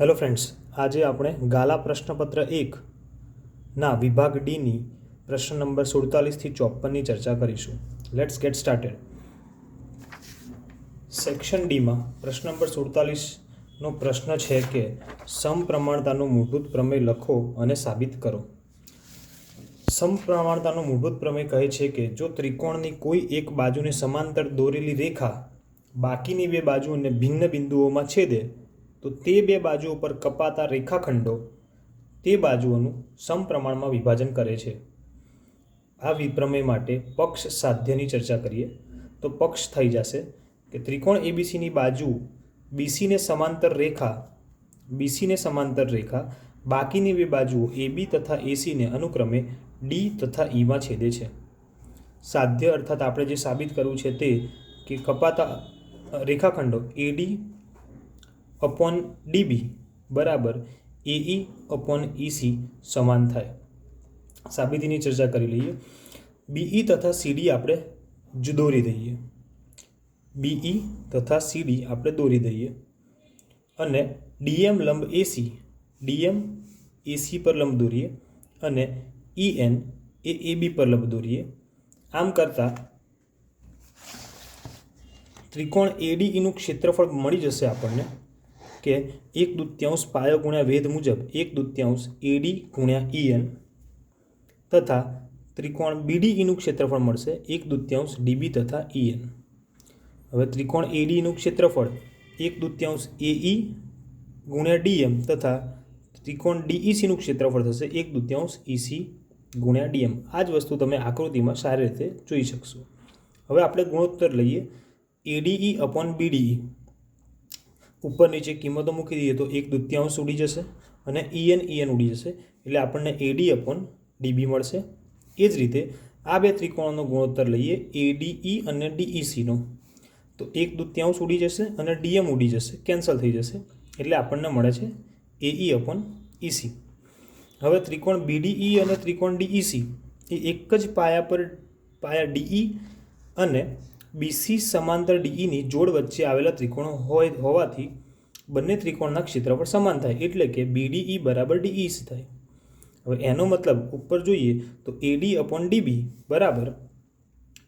Hello friends આજે આપણે ગાલા પ્રશ્નપત્ર એક ના વિભાગ ડીની પ્રશ્ન નંબર સુડતાલીસથી ચોપનની ચર્ચા કરીશું. લેટ્સ ગેટ સ્ટાર્ટેડ સેક્શન ડીમાં પ્રશ્ન નંબર સુડતાલીસનો પ્રશ્ન છે કે સમપ્રમાણતાનું મૂળભૂત પ્રમેય લખો અને સાબિત કરો. સમપ્રમાણતાનું મૂળભૂત પ્રમેય કહે છે કે જો ત્રિકોણની કોઈ એક બાજુને સમાંતર દોરેલી રેખા બાકીની બે બાજુઓને ભિન્ન બિંદુઓમાં છેદે તો તે બે બાજુ ઉપર કપાતા રેખાખંડો તે બાજુઓનું સમપ્રમાણમાં વિભાજન કરે છે. આ વિપ્રમેય માટે પક્ષ સાધ્યની ચર્ચા કરીએ. તો પક્ષ થઈ જશે કે ત્રિકોણ એબીસીની બાજુ બીસીને સમાંતર રેખા, બીસીને સમાંતર રેખા, બાકીની બે બાજુઓ એબી તથા એસીને અનુક્રમે ડી તથા ઈમાં છેદે છે. સાધ્ય અર્થાત આપણે જે સાબિત કરવું છે તે કે કપાતા રેખાખંડો એડી અપોન ડીબી બરાબર એઈ અપોન ઈસી સમાન થાય. સાબિતીની ચર્ચા કરી લઈએ. બીઈ તથા સીડી આપણે જ દોરી દઈએ. બીઈ તથા સીડી આપણે દોરી દઈએ. અને ડીએમ લંબ એસી ડીએમ એસી પર લંબ દોરીએ અને ઈએન એ એબી પર લંબ દોરીએ. આમ કરતાં ત્રિકોણ એડીઈનું ક્ષેત્રફળ મળી જશે આપણને. કે એક દૂત્યાંશ પાયો ગુણ્યા વેધ મુજબ એક દૂત્યાંશ એડી ગુણ્યા ઈએન તથા ત્રિકોણ બીડીઈનું ક્ષેત્રફળ મળશે એક દૂત્યાંશ ડીબી તથા ઈએન હવે ત્રિકોણ એડીનું ક્ષેત્રફળ એક દૂત્યાંશ એઈ ગુણ્યા ડીએમ તથા ત્રિકોણ ડીઈસીનું ક્ષેત્રફળ થશે એક દૂત્યાંશ ઈસી ગુણ્યા ડીએમ આ જ વસ્તુ તમે આકૃતિમાં સારી રીતે જોઈ શકશો. હવે આપણે ગુણોત્તર લઈએ. એડીઈ અપોન બીડીઈ ઉપર નીચે કિંમતો મૂકી દઈએ તો એક દૂત્યાંશ ઉડી જશે અને ઈએન ઈએન ઉડી જશે. એટલે આપણને એડી અપોન ડીબી મળશે. એ જ રીતે આ બે ત્રિકોણનો ગુણોત્તર લઈએ એડીઈ અને ડીઈસીનો તો એક દૂત્યાંશ ઉડી જશે અને ડીએમ ઉડી જશે. કેન્સલ થઈ જશે. એટલે આપણને મળે છે એઈ અપોન ઈસી હવે ત્રિકોણ બીડીઈ અને ત્રિકોણ ડીઈસી એ એક જ પાયા પર પાયા ડીઈ અને બીસી સમાંતર ડીઈની જોડ વચ્ચે આવેલા ત્રિકોણો હોય હોવાથી બંને ત્રિકોણના ક્ષેત્રફળ સમાન થાય, એટલે કે બીડીઈ બરાબર ડીઈ થાય. હવે એનો મતલબ ઉપર જોઈએ તો એડી અપોન ડીબી બરાબર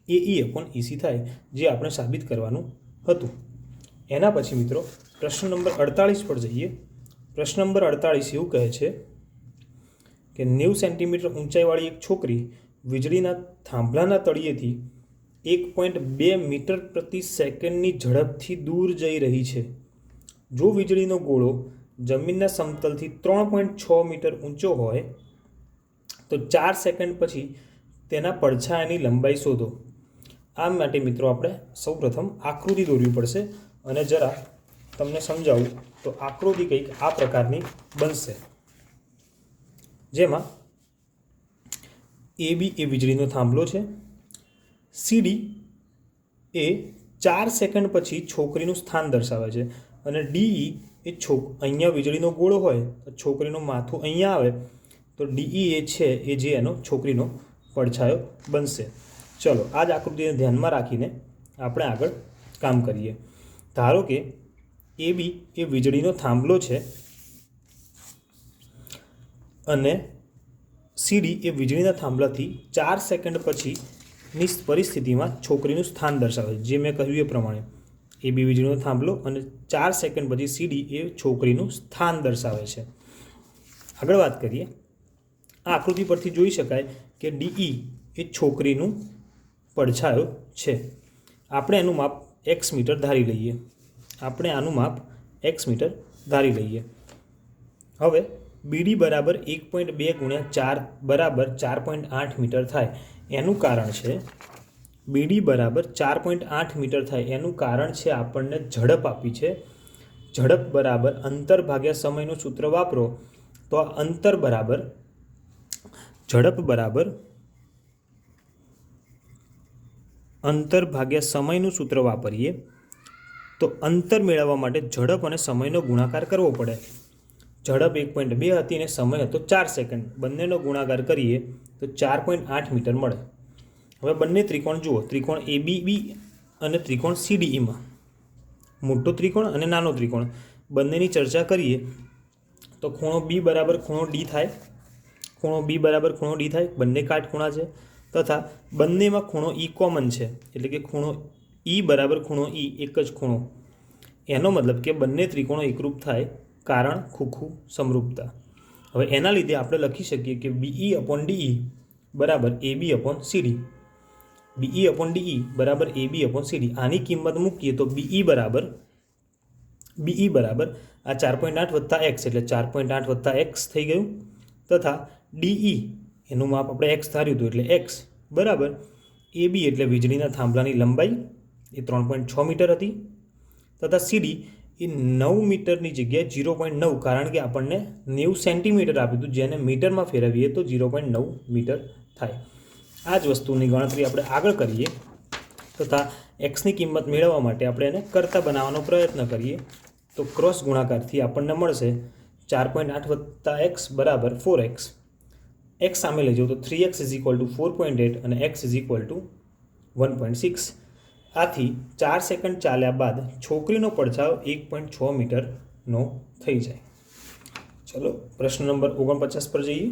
એઈ અપોન ઈસી થાય, જે આપણે સાબિત કરવાનું હતું. એના પછી મિત્રો પ્રશ્ન નંબર અડતાળીસ પર જઈએ. પ્રશ્ન નંબર અડતાળીસ એવું કહે છે કે નેવું સેન્ટીમીટર ઊંચાઈવાળી એક છોકરી વીજળીના થાંભલાના તળિયેથી એક પોઈન્ટ બે મીટર પ્રતિ સેકન્ડની ઝડપથી દૂર જઈ રહી છે. જો વીજળીનો ગોળો જમીનના સમતલથી ત્રણ પોઈન્ટ છ મીટર ઊંચો હોય, તો ચાર સેકન્ડ પછી તેના પડછાયાની લંબાઈ શોધો. આ માટે મિત્રો આપણે સૌપ્રથમ આકૃતિ દોરવી પડશે અને જરા તમને સમજાવું તો આકૃતિ કંઈક આ પ્રકારની બનશે. જેમાં એ બી એ વીજળીનો થાંભલો છે સીડી એ ચાર સેકન્ડ પછી છોકરીનું સ્થાન દર્શાવે છે અને ડીઈ એ છોક, અહીંયા વીજળીનો ગોળો હોય તો છોકરીનું માથું અહીંયા આવે તો ડીઈ એ છે એ જે એનો છોકરીનો પડછાયો બનશે. ચલો, આ જ આકૃતિને ધ્યાનમાં રાખીને આપણે આગળ કામ કરીએ. ધારો કે એ બી એ વીજળીનો થાંભલો છે અને સીડી એ વીજળીના થાંભલાથી ચાર સેકન્ડ પછીની પરિસ્થિતિમાં છોકરીનું સ્થાન દર્શાવે છે. જે મેં કહ્યું એ પ્રમાણે. એ બી વીજળીનો થાંભલો અને ચાર સેકન્ડ પછી સીડી એ છોકરીનું સ્થાન દર્શાવે છે. આગળ વાત કરીએ. આ આકૃતિ પરથી જોઈ શકાય કે ડીઈ એ છોકરીનું પડછાયો છે. આપણે એનું માપ એક્સ મીટર ધારી લઈએ. આપણે આનું માપ એક્સ મીટર ધારી લઈએ. હવે બીડી બરાબર એક પોઈન્ટ બે ગુણ્યા ચાર બરાબર ચાર પોઈન્ટ આઠ મીટર થાય. એનું કારણ છે, બીડી બરાબર ચાર પોઈન્ટ આઠ મીટર થાય. એનું કારણ છે આપણને ઝડપ આપી છે. ઝડપ બરાબર અંતર ભાગ્યા સમયનું સૂત્ર વાપરો તો અંતર બરાબર, ઝડપ બરાબર અંતર ભાગ્યા સમયનું સૂત્ર વાપરીએ તો અંતર મેળવવા માટે ઝડપ અને સમયનો ગુણાકાર કરવો પડે. ઝડપ એક પોઈન્ટ બે હતી અને સમય હતો ચાર સેકન્ડ બંનેનો ગુણાકાર કરીએ તો ચાર પોઈન્ટ આઠ મીટર મળે. હવે બંને ત્રિકોણ જુઓ. ત્રિકોણ એ બી અને ત્રિકોણ સીડીઈમાં મોટો ત્રિકોણ અને નાનો ત્રિકોણ. બંનેની ચર્ચા કરીએ તો ખૂણો બી બરાબર ખૂણો ડી થાય. ખૂણો બી બરાબર ખૂણો ડી થાય. બંને કાટખૂણા છે. તથા બંનેમાં ખૂણો ઈ કોમન છે. એટલે કે ખૂણો ઈ બરાબર ખૂણો ઈ એક જ ખૂણો. એનો મતલબ કે બંને ત્રિકોણો એકરૂપ થાય. કારણ ખૂખું સમરૂપતા. હવે એના લીધે આપણે લખી શકીએ કે B E upon D E બરાબર A B upon C D B E upon D E બરાબર એ બી અપોન સીડી આની કિંમત મૂકીએ તો બીઈ બરાબર બીઈ બરાબર આ ચાર પોઈન્ટ આઠ વત્તા એક્સ એટલે ચાર પોઈન્ટ આઠ વત્તા એક્સ થઈ ગયું. તથા ડીઈ એનું માપ આપણે એક્સ ધાર્યું હતું એટલે એક્સ બરાબર એ બી એટલે વીજળીના થાંભલાની લંબાઈ એ ત્રણ પોઈન્ટ છ મીટર હતી. તથા સીડી એ નવ મીટરની જગ્યાએ જીરો પોઈન્ટ નવ, કારણ કે આપણને નેવું સેન્ટીમીટર આપ્યું હતું, જેને મીટરમાં ફેરવીએ તો ઝીરો પોઈન્ટ નવ મીટર થાય. આ જ વસ્તુની ગણતરી આપણે આગળ કરીએ. તથા એક્સની કિંમત મેળવવા માટે આપણે એને કરતા બનાવવાનો પ્રયત્ન કરીએ. તો ક્રોસ ગુણાકારથી આપણને મળશે ચાર પોઈન્ટ આઠ વત્તા એક્સ બરાબર ફોર એક્સ એક્સ સામે લઈ જાઉં તો three x is equal to four point eight અને x is equal to one point six આથી ચાર સેકન્ડ ચાલ્યા બાદ છોકરીનો પડછાવ એક પોઈન્ટ છ મીટરનો થઈ જાય. ચલો, પ્રશ્ન નંબર ઓગણપચાસ પર જઈએ.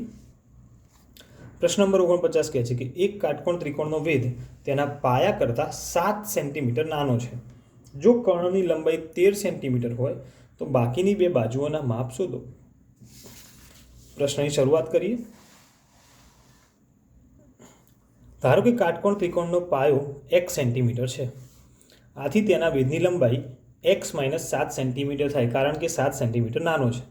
પ્રશ્ન નંબર ઓગણપચાસ કહે છે કે એક કાટકોણ ત્રિકોણનો વેધ તેના પાયા કરતાં સાત સેન્ટીમીટર નાનો છે. જો કર્ણની લંબાઈ તેર સેન્ટીમીટર હોય, તો બાકીની બે બાજુઓના માપ શોધો. પ્રશ્નની શરૂઆત કરીએ. ધારો કે કાટકોણ ત્રિકોણનો પાયો એક સેન્ટીમીટર છે. આથી તેના વેદની લંબાઈ એક્સ માઇનસ સાત સેન્ટીમીટર થાય કારણ કે સાત સેન્ટીમીટર નાનો છે.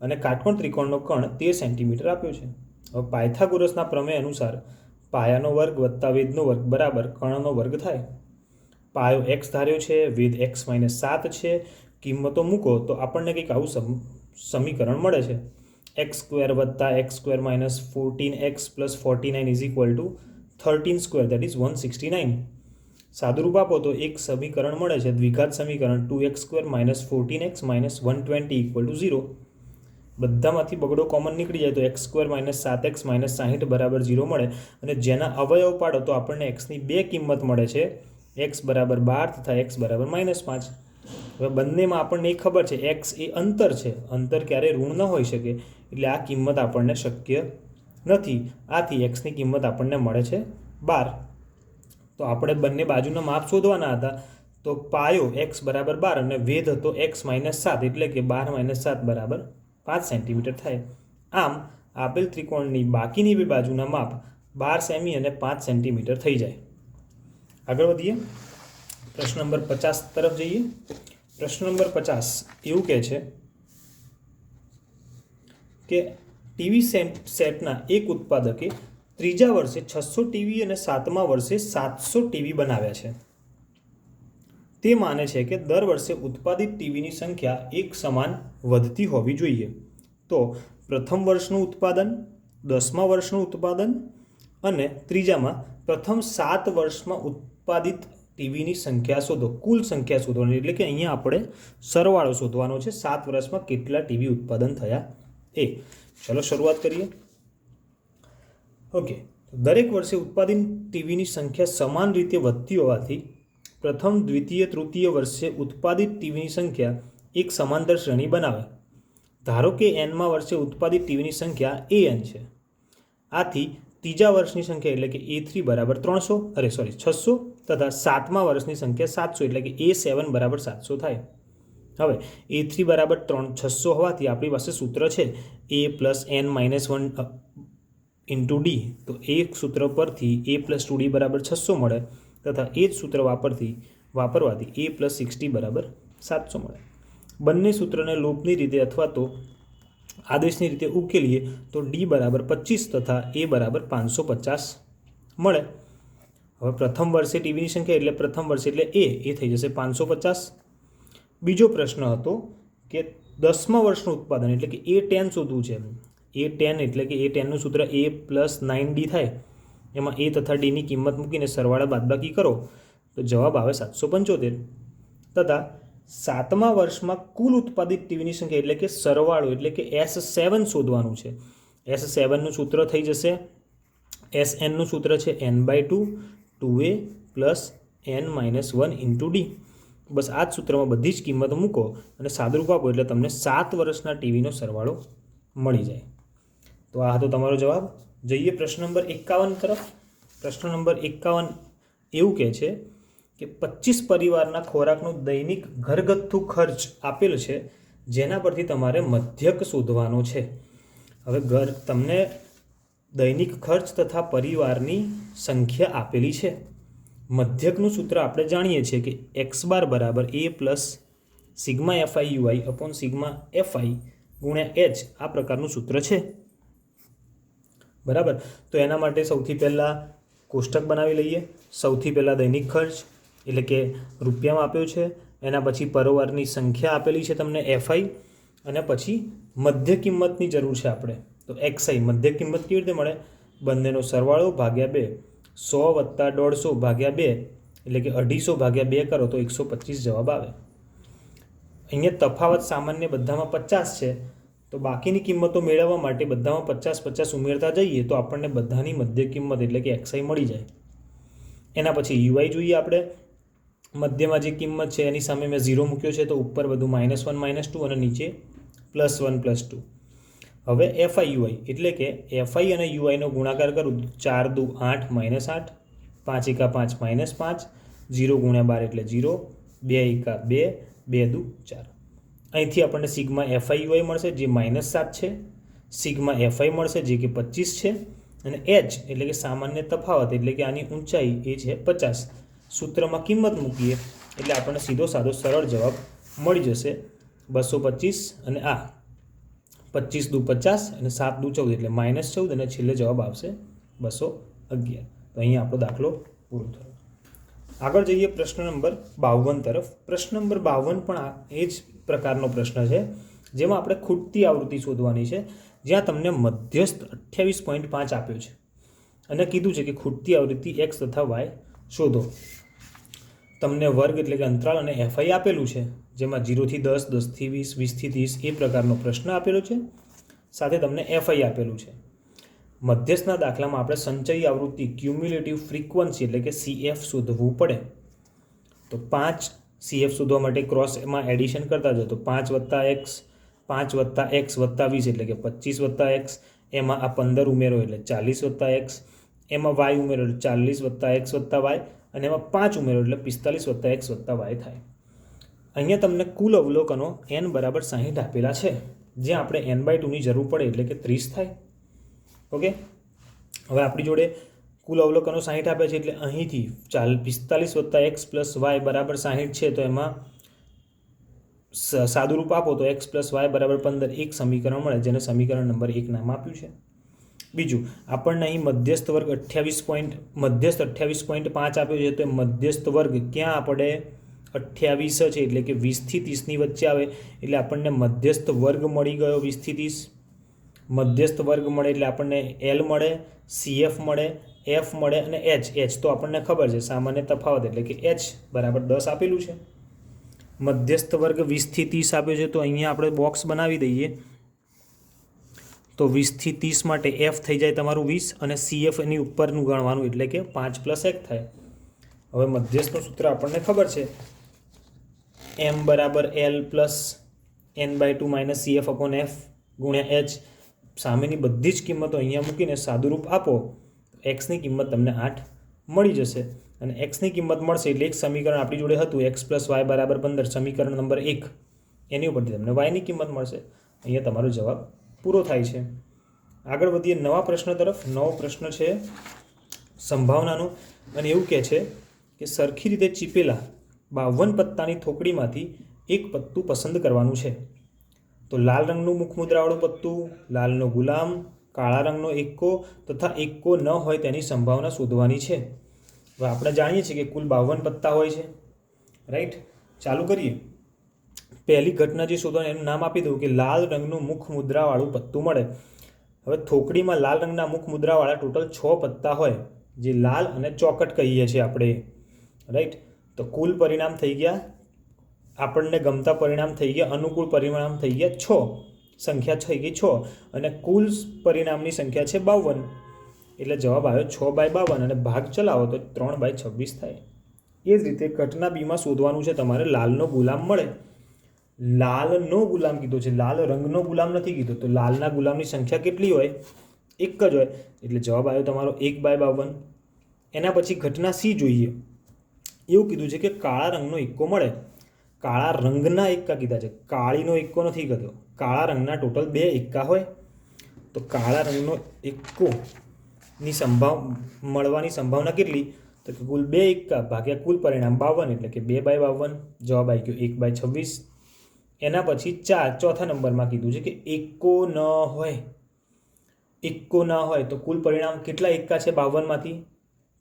અને કાટકોણ ત્રિકોણનો કણ તેર સેન્ટીમીટર આપ્યો છે. હવે પાયથાગોરસના પ્રમેય અનુસાર પાયાનો વર્ગ વત્તા વેદનો વર્ગ બરાબર કર્ણનો વર્ગ થાય. પાયો એક્સ ધાર્યો છે વેદ એક્સ માઇનસ સાત છે, કિંમતો મૂકો તો આપણને કંઈક આવું સમ, સમીકરણ મળે છે. એક્સ સ્ક્વેર વત્તા x square minus fourteen x plus forty nine is equal to thirteen square that is one sixty nine સાદુરૂપ આપો તો એક સમીકરણ મળે છે, દ્વિઘાત સમીકરણ two x square minus fourteen x minus one twenty equal to zero બધામાંથી બગડો કોમન નીકળી જાય તો એક્સ સ્ક્વેર માઇનસ સાત એક્સ માઇનસ સાહીઠ બરાબર ઝીરો મળે. અને જેના અવયવ પાડો તો આપણને એક્સની બે કિંમત મળે છે એક્સ બરાબર બાર તથા એક્સ બરાબર માઇનસ પાંચ. હવે બંનેમાં આપણને એ ખબર છે એક્સ એ અંતર છે, અંતર ક્યારેય ઋણ ન હોઈ શકે, એટલે આ કિંમત આપણને શક્ય નથી. આથી એક્સની કિંમત આપણને મળે છે બાર. તો આપણે બંને બાજુના માપ શોધવાના હતા. તો પાયો એક્સ બરાબર બાર અને વેધ હતો એક્સ માઇનસ સાત, એટલે કે બાર માઇનસ સાત બરાબર પાંચ સેન્ટીમીટર થાય. આમ, આપેલ ત્રિકોણની બાકીની બે બાજુના માપ બાર સેમી અને પાંચ સેન્ટીમીટર થઈ જાય. આગળ વધીએ. પ્રશ્ન નંબર પચાસ તરફ જઈએ. પ્રશ્ન નંબર પચાસ એવું કહે છે કે ટીવી સેટ સેટના એક ઉત્પાદકે ત્રીજા વર્ષે છસો ટીવી અને સાતમા વર્ષે સાતસો ટીવી બનાવ્યા છે. તે માને છે કે દર વર્ષે ઉત્પાદિત ટીવીની સંખ્યા એક સમાન વધતી હોવી જોઈએ. તો પ્રથમ વર્ષનું ઉત્પાદન, દસમા વર્ષનું ઉત્પાદન અને ત્રીજામાં પ્રથમ સાત વર્ષમાં ઉત્પાદિત ટીવીની સંખ્યા શોધો, કુલ સંખ્યા શોધવાની એટલે કે અહીંયા આપણે સરવાળો શોધવાનો છે, સાત વર્ષમાં કેટલા ટીવી ઉત્પાદન થયા એ. ચલો શરૂઆત કરીએ. ઓકે દરેક વર્ષે ઉત્પાદિત ટીવીની સંખ્યા સમાન રીતે વધતી હોવાથી પ્રથમ, દ્વિતીય, તૃતીય વર્ષે ઉત્પાદિત ટીવીની સંખ્યા એક સમાંતર શ્રેણી બનાવે. ધારો કે એનમાં વર્ષે ઉત્પાદિત ટીવીની સંખ્યા એ એન છે. આથી ત્રીજા વર્ષની સંખ્યા એટલે કે એ થ્રી બરાબર ત્રણસો, અરે સોરી છસો તથા સાતમા વર્ષની સંખ્યા સાતસો એટલે કે એ સેવન બરાબર સાતસો થાય. હવે એ થ્રી બરાબર ત્રણ છસો હોવાથી આપણી પાસે સૂત્ર છે a plus n minus one into d. તો એ સૂત્ર પરથી એ પ્લસ ટુ ડી બરાબર છસો મળે તથા એ જ સૂત્ર વાપરથી, વાપરવાથી એ પ્લસ સિક્સટી બરાબર સાતસો મળે. બંને સૂત્રને લોપની રીતે અથવા તો આદેશની રીતે ઉકેલીએ તો ડી બરાબર પચીસ તથા એ બરાબર પાંચસો પચાસ મળે. હવે પ્રથમ વર્ષે ટીવીની સંખ્યા એટલે પ્રથમ વર્ષે એટલે એ એ થઈ જશે પાંચસો પચાસ. બીજો પ્રશ્ન હતો કે દસમા વર્ષનું ઉત્પાદન એટલે કે એ ટેન શોધવું છે. એ ટેન એટલે કે એ ટેનનું સૂત્ર એ પ્લસ નાઇન ડી થાય. એમાં એ તથા ડીની કિંમત મૂકીને સરવાળા બાદબાકી કરો. તો જવાબ આવે સાતસો પંચોતેર. તથા સાતમા વર્ષમાં કુલ ઉત્પાદિત ટીવીની સંખ્યા એટલે કે સરવાળો એટલે કે એસ સેવન શોધવાનું છે. એસ સેવનનું સૂત્ર થઈ જશે. એસ એનનું સૂત્ર છે n by two two a plus n minus one into d. બસ આ જ સૂત્રમાં બધી જ કિંમત મૂકો અને સાદરૂપ આપો એટલે તમને સાત વર્ષના ટીવીનો સરવાળો મળી જાય. તો આ હતો તમારો જવાબ. જઈએ પ્રશ્ન નંબર એકાવન તરફ. પ્રશ્ન નંબર એકાવન એવું કહે છે કે પચીસ પરિવારના ખોરાકનો દૈનિક ઘરગથ્થુ ખર્ચ આપેલ છે, જેના પરથી તમારે મધ્યક શોધવાનો છે. હવે ઘર તમને દૈનિક ખર્ચ તથા પરિવારની સંખ્યા આપેલી છે. મધ્યકનું સૂત્ર આપણે જાણીએ છીએ કે એક્સ બાર બરાબર a plus sigma f i u i upon sigma f i ગુણ્યા એચ આ પ્રકારનું સૂત્ર છે. બરાબર? તો એના માટે સૌથી પહેલાં કોષ્ટક બનાવી લઈએ. સૌથી પહેલાં દૈનિક ખર્ચ, એટલે કે રૂપિયામાં આપ્યો છે. એના પછી પરોવારની સંખ્યા આપેલી છે તમને એફઆઈ અને પછી મધ્ય કિંમતની જરૂર છે આપણે. તો એક્સઆઈ મધ્ય કિંમત કેવી રીતે મળે? બંનેનો સરવાળો ભાગ્યા બે. સો વત્તા દોઢસો ભાગ્યા બે, એટલે કે અઢીસો ભાગ્યા બે કરો તો એકસો પચીસ જવાબ આવે. અહીંયા તફાવત સામાન્ય બધામાં પચાસ છે, તો બાકીની કિંમતો મેળવવા માટે બધામાં પચાસ પચાસ ઉમેરતા જઈએ તો આપણને બધાની મધ્ય કિંમત એટલે કે એક્સઆઈ મળી જાય. એના પછી યુઆઈ જોઈએ આપણે. મધ્યમાં જે કિંમત છે એની સામે મેં ઝીરો મૂક્યો છે તો ઉપર બધું માઇનસ વન માઇનસ ટુ અને નીચે પ્લસ વન પ્લસ ટુ હવે એફઆઈ યુઆઈ એટલે કે એફઆઈ અને યુઆઈનો ગુણાકાર કરું ચાર દુ આઠ માઇનસ આઠ, પાંચ એકા પાંચ માઇનસ પાંચ, ઝીરો ગુણ્યા બાર એટલે ઝીરો, બે એકા બે બે દુ ચાર. અહીંથી આપણને સિગ્મા એફઆઈ યુઆઈ મળશે, જે માઇનસ સાત છે. સિગ્મા એફઆઈ મળશે, જે કે પચીસ છે. અને એચ એટલે કે સામાન્ય તફાવત એટલે કે આની ઊંચાઈ એ છે પચાસ. સૂત્રમાં કિંમત મૂકીએ એટલે આપણને સીધો સાદો સરળ જવાબ મળી જશે બસો પચીસ અને આ. પચીસ દુ પચાસ અને સાત દુ ચૌદ એટલે માઇનસ ચૌદ અને છેલ્લે જવાબ આવશે બસો અગિયાર. તો અહીંયા આપણો દાખલો પૂરો થયો. આગળ જઈએ પ્રશ્ન નંબર બાવન તરફ. પ્રશ્ન નંબર બાવન પણ આ એ જ પ્રકારનો પ્રશ્ન છે, જેમાં આપણે ખૂટતી આવૃત્તિ શોધવાની છે, જ્યાં તમને મધ્યસ્થ અઠ્યાવીસ પોઈન્ટ પાંચ આપ્યો છે અને કીધું છે કે ખૂટતી આવૃત્તિ એક્સ તથા વાય શોધો. તમને વર્ગ એટલે કે અંતરાલ અને એફઆઈ આપેલું છે. જેમાં જીરોથી દસ દસથી વીસ વીસથી ત્રીસ એ પ્રકારનો પ્રશ્ન આપેલો છે. સાથે તમને એફઆઈ આપેલું છે. મધ્યસ્થના દાખલામાં આપણે સંચયી આવૃત્તિ ક્યુમ્યુલેટિવ ફ્રીક્વન્સી એટલે કે સીએફ શોધવું પડે. તો પાંચ સીએફ શોધવા માટે ક્રોસ એમાં એડિશન કરતા જાઓ તો પાંચ વત્તા એક્સ પાંચ વત્તા એક્સ વત્તા વીસ એટલે કે પચીસ વત્તા એક્સ એમાં આ પંદર ઉમેરો એટલે ચાલીસ વત્તા એક્સ એમાં વાય ઉમેરો એટલે ચાલીસ વત્તા એક્સ વત્તા વાય અને એમાં પાંચ ઉમેરો એટલે પિસ્તાલીસ વત્તા એક્સ વત્તા વાય થાય. અહીંયા તમને કુલ અવલોકનો એન બરાબર સાહીઠ આપેલા છે. જ્યાં આપણે એન બાય ટુની જરૂર પડે એટલે કે ત્રીસ થાય. ઓકે? હવે આપણી જોડે કુલ અવલોકનો સાહીઠ આપે છે એટલે અહીંથી ચાલ પિસ્તાલીસ વત્તા એક્સ પ્લસ વાય બરાબર સાહીઠ છે, તો એમાં સાદુરૂપ આપો તો એક્સ પ્લસ વાય બરાબર પંદર, એક સમીકરણ મળે, જેને સમીકરણ નંબર એક નામ આપ્યું છે. બીજું, આપણને અહીં મધ્યસ્થ વર્ગ અઠ્યાવીસ પોઈન્ટ મધ્યસ્થ અઠ્યાવીસ પોઈન્ટ પાંચ આપ્યો છે, તો મધ્યસ્થ વર્ગ ક્યાં આપણે અઠ્યાવીસ છે એટલે કે વીસથી ત્રીસની વચ્ચે આવે, એટલે આપણને મધ્યસ્થ વર્ગ મળી ગયો વીસથી ત્રીસ. મધ્યસ્થ વર્ગ મળે એટલે આપણને એલ મળે સીએફ મળે એફ મળે અને એચ એચ તો આપણને ખબર છે, સામાન્ય તફાવત એટલે કે એચ બરાબર દસ આપેલું છે. મધ્યસ્થ વર્ગ વીસથી ત્રીસ આપ્યો છે, તો અહીંયા આપણે બોક્સ બનાવી દઈએ. તો વીસથી ત્રીસ માટે એફ થઈ જાય તમારું વીસ અને સીએફ એની ઉપરનું ગણવાનું એટલે કે પાંચ પ્લસ એક થાય. હવે મધ્યસ્થનું સૂત્ર આપણને ખબર છે. એમ બરાબર L plus n by two minus c f upon f ગુણ્યા એચ સામેની બધી જ કિંમતો અહીંયા મૂકીને સાદુરૂપ આપો, એક્સની કિંમત તમને આઠ મળી જશે. અને એક્સની કિંમત મળશે એટલે એક સમીકરણ આપણી જોડે હતું, એક્સ પ્લસ વાય બરાબર પંદર, સમીકરણ નંબર એક. એની ઉપરથી તમને વાયની કિંમત મળશે. અહીંયા તમારો જવાબ પૂરો થાય છે. આગળ વધીએ નવા પ્રશ્ન તરફ. નવો પ્રશ્ન છે સંભાવનાનો. અને એવું કહે છે કે સરખી રીતે ચીપેલા બાવન પત્તાની થોકડીમાંથી એક પત્તું પસંદ કરવાનું છે. તો લાલ રંગનું મુખમુદ્રાવાળું પત્તું, લાલનો ગુલામ, કાળા રંગનો એક્કો તથા એક્કો ન હોય તેની સંભાવના શોધવાની છે. હવે આપણે જાણીએ છીએ કે કુલ બાવન પત્તા હોય છે. રાઈટ? ચાલુ કરીએ. પહેલી ઘટના જે શોધવાની એનું નામ આપી દઉં કે લાલ રંગનું મુખ મુદ્રાવાળું પત્તું મળે. હવે થોકડીમાં લાલ રંગના મુખ મુદ્રાવાળા ટોટલ છ પત્તા હોય, જે લાલ અને ચોકટ કહીએ છીએ આપણે. રાઈટ? તો કુલ પરિણામ થઈ ગયા આપણને ગમતા પરિણામ થઈ ગયા, અનુકૂળ પરિણામ થઈ ગયા છ. સંખ્યા થઈ ગઈ છ. અને કુલ પરિણામની સંખ્યા છે બાવન. એટલે જવાબ આવ્યો છ બાય બાવન અને ભાગ ચલાવો તો ત્રણ બાય છવ્વીસ થાય. એ જ રીતે ઘટના બીમાં શોધવાનું છે તમારે લાલનો ગુલામ મળે. લાલનો ગુલામ કીધો છે, લાલ રંગનો ગુલામ નથી કીધો. તો લાલના ગુલામની સંખ્યા કેટલી હોય? એક જ હોય. એટલે જવાબ આવ્યો તમારો એક બાય બાવન. એના પછી ઘટના સી જોઈએ. એવું કીધું છે કે કાળા રંગનો એક્કો મળે. કાળા રંગના એક્કા કીધા છે. કાળીનો એક્કો નથી કીધો. કાળા રંગના ટોટલ બે એક્કા હોય. તો કાળા રંગનો એક્કોની સંભાવ મળવાની સંભાવના કેટલી? તો કે કુલ બે એક્કા ભાગ્યા કુલ પરિણામ બાવન એટલે કે બે બાય બાવન. જવાબ આવી ગયો એક બાય છવ્વીસ. એના પછી ચાર, ચોથા નંબરમાં કીધું છે કે એક્કો ન હોય. એક્કો ન હોય તો કુલ પરિણામ કેટલા એક્કા છે બાવનમાંથી?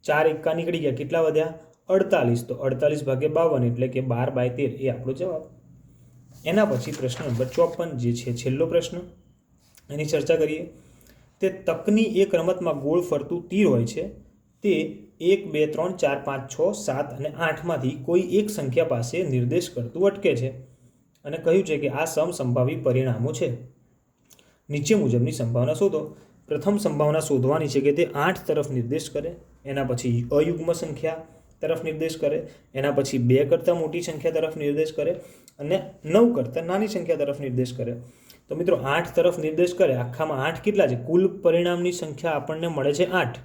ચાર એક્કા નીકળી ગયા. કેટલા વધ્યા? અડતાલીસ, તો અડતાલીસ ભાગે બાવન એટલે કે બાર બાય તેર એ આપણો જવાબ. એના પછી પ્રશ્ન નંબર ચોપન જે છે છેલ્લો પ્રશ્ન, એની ચર્ચા કરીએ. તે તકની એક રમતમાં ગોળ ફરતું તીર હોય છે, તે એક, બે, ત્રણ, ચાર, પાંચ, છ, સાત અને આઠમાંથી કોઈ એક સંખ્યા પાસે નિર્દેશ કરતું અટકે છે અને કહ્યું છે કે આ સમસંભાવી પરિણામો છે. નીચે મુજબની સંભાવના શોધો. પ્રથમ સંભાવના શોધવાની છે કે તે આઠ તરફ નિર્દેશ કરે, એના પછી અયુગ્મ સંખ્યા તરફ નિર્દેશ કરે, એના પછી બે કરતાં મોટી સંખ્યા તરફ નિર્દેશ કરે અને નવ કરતાં નાની સંખ્યા તરફ નિર્દેશ કરે. તો મિત્રો, આઠ તરફ નિર્દેશ કરે, આખામાં આઠ કેટલા છે? કુલ પરિણામની સંખ્યા આપણને મળે છે આઠ.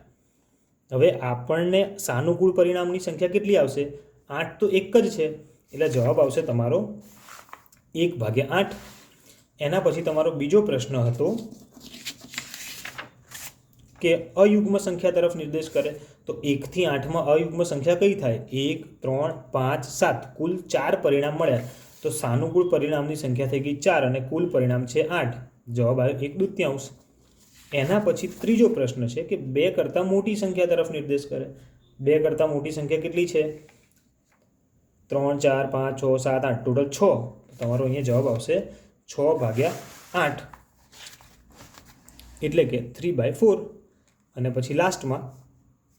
હવે આપણને સાનુકૂળ પરિણામની સંખ્યા કેટલી આવશે? આઠ તો એક જ છે. એટલે જવાબ આવશે તમારો એક ભાગ્યા આઠ. એના પછી તમારો બીજો પ્રશ્ન હતો કે અયુગ્મ સંખ્યા તરફ નિર્દેશ કરે. તો એકથી આઠમાં અયુગ્મ સંખ્યા કઈ થાય? એક, ત્રણ, પાંચ, સાત. કુલ ચાર પરિણામ મળ્યા. તો સાનુકૂળ પરિણામની સંખ્યા થઈ ગઈ ચાર અને કુલ પરિણામ છે આઠ. જવાબ આવ્યો એક દૂત્યાંશ. એના પછી ત્રીજો પ્રશ્ન છે કે બે કરતાં મોટી સંખ્યા તરફ નિર્દેશ કરે. બે કરતાં મોટી સંખ્યા કેટલી છે? ત્રણ, ચાર, પાંચ, છ, સાત, આઠ. ટોટલ છ. તમારો અહીંયા જવાબ આવશે છ ભાગ્યા આઠ. એટલે કે થ્રી બાય ફોર. અને પછી લાસ્ટમાં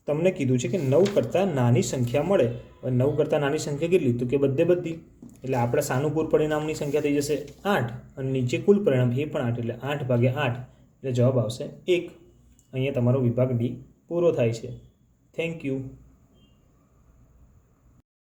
તમને કીધું છે કે નવ કરતાં નાની સંખ્યા મળે. નવ કરતાં નાની સંખ્યા કેટલી? તો કે બધે બધી. એટલે આપણા સાનુકૂળ પરિણામની સંખ્યા થઈ જશે આઠ અને નીચે કુલ પરિણામ એ પણ આઠ. એટલે આઠ ભાગ્યા આઠ. એટલે જવાબ આવશે એક. અહીંયા તમારો વિભાગ ડી પૂરો થાય છે. Thank you